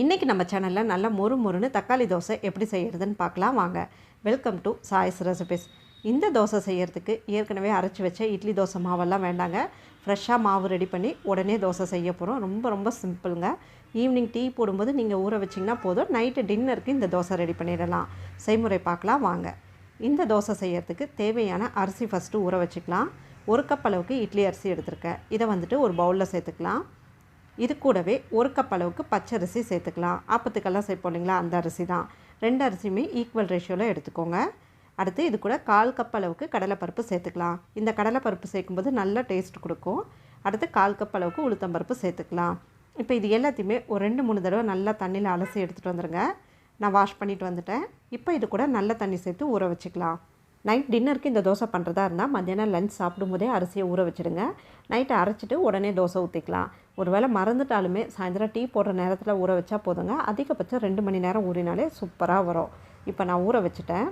இன்றைக்கி நம்ம சேனலில் நல்ல மொறு மொறுன்னு தக்காளி தோசை எப்படி செய்கிறதுன்னு பார்க்கலாம். வாங்க வெல்கம் டு சாய்ஸ் ரெசிபிஸ் இந்த தோசை செய்கிறதுக்கு ஏற்கனவே அரைச்சி வச்ச இட்லி தோசை மாவெல்லாம் வேண்டாங்க. ஃப்ரெஷ்ஷாக மாவு ரெடி பண்ணி உடனே தோசை செய்ய போகிறோம் ரொம்ப ரொம்ப சிம்பிளுங்க ஈவினிங் டீ போடும்போது நீங்கள் ஊற வச்சிங்கன்னா போதும். நைட்டு டின்னருக்கு இந்த தோசை ரெடி பண்ணிடலாம். செய்முறை பார்க்கலாம். வாங்க. இந்த தோசை செய்யறதுக்கு தேவையான அரிசி ஃபஸ்ட்டு ஊற வச்சுக்கலாம். ஒரு கப் அளவுக்கு இட்லி அரிசி எடுத்திருக்கேன். இதை வந்துட்டு ஒரு பவுலில் சேர்த்துக்கலாம். இது கூடவே ஒரு கப் அளவுக்கு பச்சரிசி சேர்த்துக்கலாம். ஆப்பத்துக்கெல்லாம் சேர்ப்போம் இல்லைங்களா? அந்த அரிசி தான். ரெண்டு அரிசியுமே ஈக்குவல் ரேஷியோவில் எடுத்துக்கோங்க. அடுத்து இது கூட கால் கப் அளவுக்கு கடலைப்பருப்பு சேர்த்துக்கலாம். இந்த கடலைப்பருப்பு சேர்க்கும்போது நல்ல டேஸ்ட் கொடுக்கும். அடுத்து கால் கப் அளவுக்கு உளுத்தம்பருப்பு சேர்த்துக்கலாம். இப்போ இது எல்லாத்தையுமே ஒரு ரெண்டு மூணு தடவை நல்லா தண்ணியில் அலசி எடுத்துகிட்டு வந்துடுங்க நான் வாஷ் பண்ணிட்டு வந்துட்டேன். இப்போ இது கூட நல்ல தண்ணி சேர்த்து ஊற வச்சுக்கலாம். நைட் டின்னருக்கு இந்த தோசை பண்ணுறதா இருந்தால் மத்தியானம் லஞ்ச் சாப்பிடும்போதே அரிசியை ஊற வச்சுடுங்க. நைட்டை அரைச்சிட்டு உடனே தோசை ஊற்றிக்கலாம் ஒருவேளை மறந்துட்டாலுமே சாயந்தரம் டீ போடுற நேரத்தில் ஊற வச்சா போதுங்க. அதிகபட்சம் ரெண்டு மணி நேரம் ஊறினாலே சூப்பராக வரும். இப்போ நான் ஊற வச்சுட்டேன்.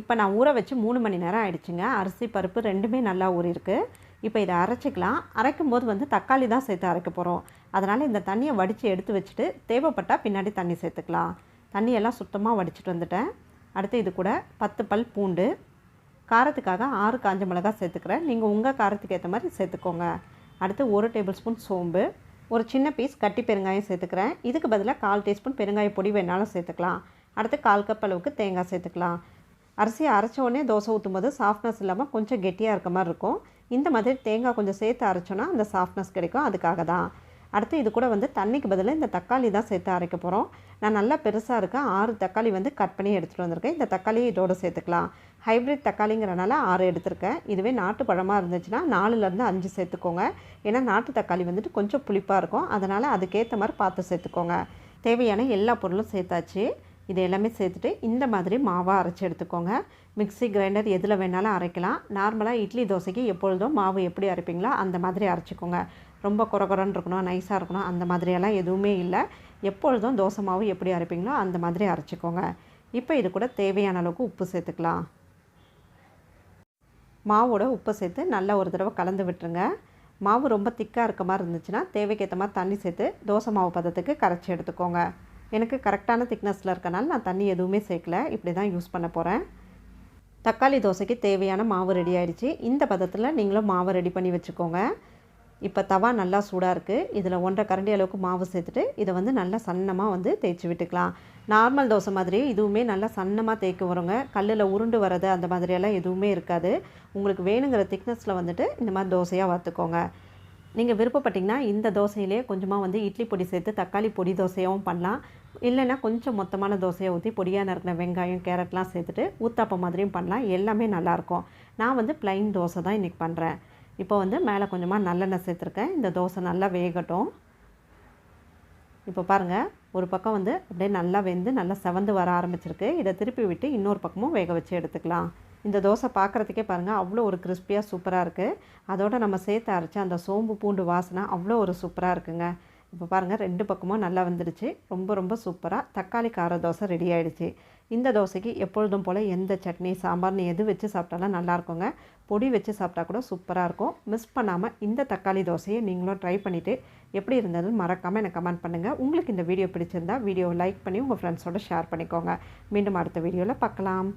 இப்போ நான் ஊற வச்சு மூணு மணி நேரம் ஆயிடுச்சுங்க. அரிசி பருப்பு ரெண்டுமே நல்லா ஊறியிருக்கு. இப்போ இதை அரைச்சிக்கலாம். அரைக்கும் போது வந்து தக்காளி தான் சேர்த்து அரைக்க போகிறோம் அதனால் இந்த தண்ணியை வடித்து எடுத்து வச்சுட்டு தேவைப்பட்டால் பின்னாடி தண்ணி சேர்த்துக்கலாம். தண்ணியெல்லாம் சுத்தமாக வடிச்சிட்டு வந்துட்டேன். அடுத்து இது கூட பத்து பல் பூண்டு. காரத்துக்காக ஆறு காஞ்ச மிளகாய் சேர்த்துக்கிறேன். நீங்கள் உங்கள் காரத்துக்கு ஏற்ற மாதிரி சேர்த்துக்கோங்க. அடுத்து ஒரு டேபிள் ஸ்பூன் சோம்பு ஒரு சின்ன பீஸ் கட்டி பெருங்காயம் சேர்த்துக்கிறேன். இதுக்கு பதிலாக கால் டீஸ்பூன் பெருங்காய பொடி வேணாலும் சேர்த்துக்கலாம். அடுத்து கால் கப் அளவுக்கு தேங்காய் சேர்த்துக்கலாம். அரிசியை அரைச்ச உடனே தோசை ஊற்றும் போது சாஃப்ட்னஸ் இல்லாமல் கொஞ்சம் கெட்டியாக இருக்க மாதிரி இருக்கும். இந்த மாதிரி தேங்காய் கொஞ்சம் சேர்த்து அரைச்சோன்னா அந்த சாஃப்ட்னஸ் கிடைக்கும். அதுக்காக தான். அடுத்து இது கூட வந்து தண்ணிக்கு பதிலாக இந்த தக்காளி தான் சேர்த்து அரைக்க போகிறோம் நான் நல்லா பெருசாக இருக்கேன் ஆறு தக்காளி வந்து கட் பண்ணி எடுத்துகிட்டு வந்திருக்கேன். இந்த தக்காளி இதோடு சேர்த்துக்கலாம். ஹைப்ரிட் தக்காளிங்கிறனால ஆறு எடுத்திருக்கேன். இதுவே நாட்டு பழமாக இருந்துச்சுன்னா நாலுலேருந்து அஞ்சு சேர்த்துக்கோங்க. ஏன்னா நாட்டு தக்காளி வந்துட்டு கொஞ்சம் புளிப்பாக இருக்கும். அதனால் அதுக்கேற்ற மாதிரி பார்த்து சேர்த்துக்கோங்க. தேவையான எல்லா பொருளும் சேர்த்தாச்சு. இது எல்லாமே சேர்த்துட்டு இந்த மாதிரி மாவாக அரைச்சி எடுத்துக்கோங்க. மிக்ஸி கிரைண்டர் எதில் வேணாலும் அரைக்கலாம். நார்மலாக இட்லி தோசைக்கு எப்பொழுதும் மாவு எப்படி அரைப்பீங்களோ அந்த மாதிரி அரைச்சிக்கோங்க. ரொம்ப குறகுறன்னு இருக்கணும் நைஸாக இருக்கணும் அந்த மாதிரியெல்லாம் எதுவுமே இல்லை. எப்பொழுதும் தோசை மாவு எப்படி அரைப்பீங்களோ அந்த மாதிரி அரைச்சிக்கோங்க. இப்போ இது கூட தேவையான அளவுக்கு உப்பு சேர்த்துக்கலாம். மாவோட உப்பை சேர்த்து நல்லா ஒரு தடவை கலந்து விட்டுருங்க. மாவு ரொம்ப திக்காக இருக்க மாதிரி இருந்துச்சுன்னா தேவைக்கேற்ற மாதிரி தண்ணி சேர்த்து தோசை மாவு பதத்துக்கு கரைச்சி எடுத்துக்கோங்க. எனக்கு கரெக்டான திக்னஸில் இருக்கனால நான் தண்ணி எதுவுமே சேர்க்கல. இப்படி தான் யூஸ் பண்ண போகிறேன் தக்காளி தோசைக்கு தேவையான மாவு ரெடி ஆயிடுச்சு. இந்த பதத்தில் நீங்களும் மாவை ரெடி பண்ணி வச்சுக்கோங்க. இப்போ தவா நல்லா சூடாக இருக்குது இதில் ஒன்றரை கரண்டி அளவுக்கு மாவு சேர்த்துட்டு இதை வந்து நல்லா சன்னமாக வந்து தேய்ச்சி விட்டுக்கலாம். நார்மல் தோசை மாதிரியே இதுவுமே நல்லா சன்னமாக தேய்க்க வருங்க. கல்லில் உருண்டு வர்றது அந்த மாதிரியெல்லாம் எதுவுமே இருக்காது. உங்களுக்கு வேணுங்கிற திக்னஸில் வந்துட்டு இந்த மாதிரி தோசையாக வறுத்துக்கோங்க. நீங்கள் விருப்பப்பட்டிங்கன்னா இந்த தோசையிலே கொஞ்சமாக வந்து இட்லி பொடி சேர்த்து தக்காளி பொடி தோசையாகவும் பண்ணலாம். இல்லைன்னா கொஞ்சம் மொத்தமான தோசையை ஊற்றி பொடியாக நறுக்கின வெங்காயம் கேரட்லாம் சேர்த்துட்டு ஊத்தாப்பம் மாதிரியும் பண்ணலாம். எல்லாமே நல்லாயிருக்கும். நான் வந்து ப்ளைன் தோசை தான் இன்றைக்கி பண்ணுறேன் இப்போ வந்து மேலே கொஞ்சமாக நல்லெண்ணெய் சேர்த்துருக்கேன். இந்த தோசை நல்லா வேகட்டும். இப்போ பாருங்கள் ஒரு பக்கம் வந்து அப்படியே நல்லா வெந்து நல்லா செவந்து வர ஆரம்பிச்சிருக்கு. இதை திருப்பி விட்டு இன்னொரு பக்கமும் வேக வச்சு எடுத்துக்கலாம். இந்த தோசை பார்க்குறதுக்கே பாருங்கள் அவ்வளோ ஒரு கிறிஸ்பியாக சூப்பராக இருக்குது அதோட நம்ம சேர்த்து அரைச்ச அந்த சோம்பு பூண்டு வாசனை அவ்வளோ ஒரு சூப்பராக இருக்குங்க. இப்போ பாருங்கள் ரெண்டு பக்கமும் நல்லா வந்துடுச்சு. ரொம்ப ரொம்ப சூப்பராக தக்காளி கார தோசை ரெடி ஆகிடுச்சு இந்த தோசைக்கு எப்பொழுதும் போல் எந்த சட்னி சாம்பார்னு எது வச்சு சாப்பிட்டாலும் நல்லாயிருக்குங்க பொடி வச்சு சாப்பிட்டா கூட சூப்பராக இருக்கும். மிஸ் பண்ணாமல் இந்த தக்காளி தோசையை நீங்களும் ட்ரை பண்ணிவிட்டு எப்படி இருந்ததுன்னு மறக்காமல் எனக்கு கமெண்ட் பண்ணுங்கள் உங்களுக்கு இந்த வீடியோ பிடிச்சிருந்தா வீடியோவை லைக் பண்ணி உங்கள் ஃப்ரெண்ட்ஸோட ஷேர் பண்ணிக்கோங்க. மீண்டும் அடுத்த வீடியோவில் பார்க்கலாம்.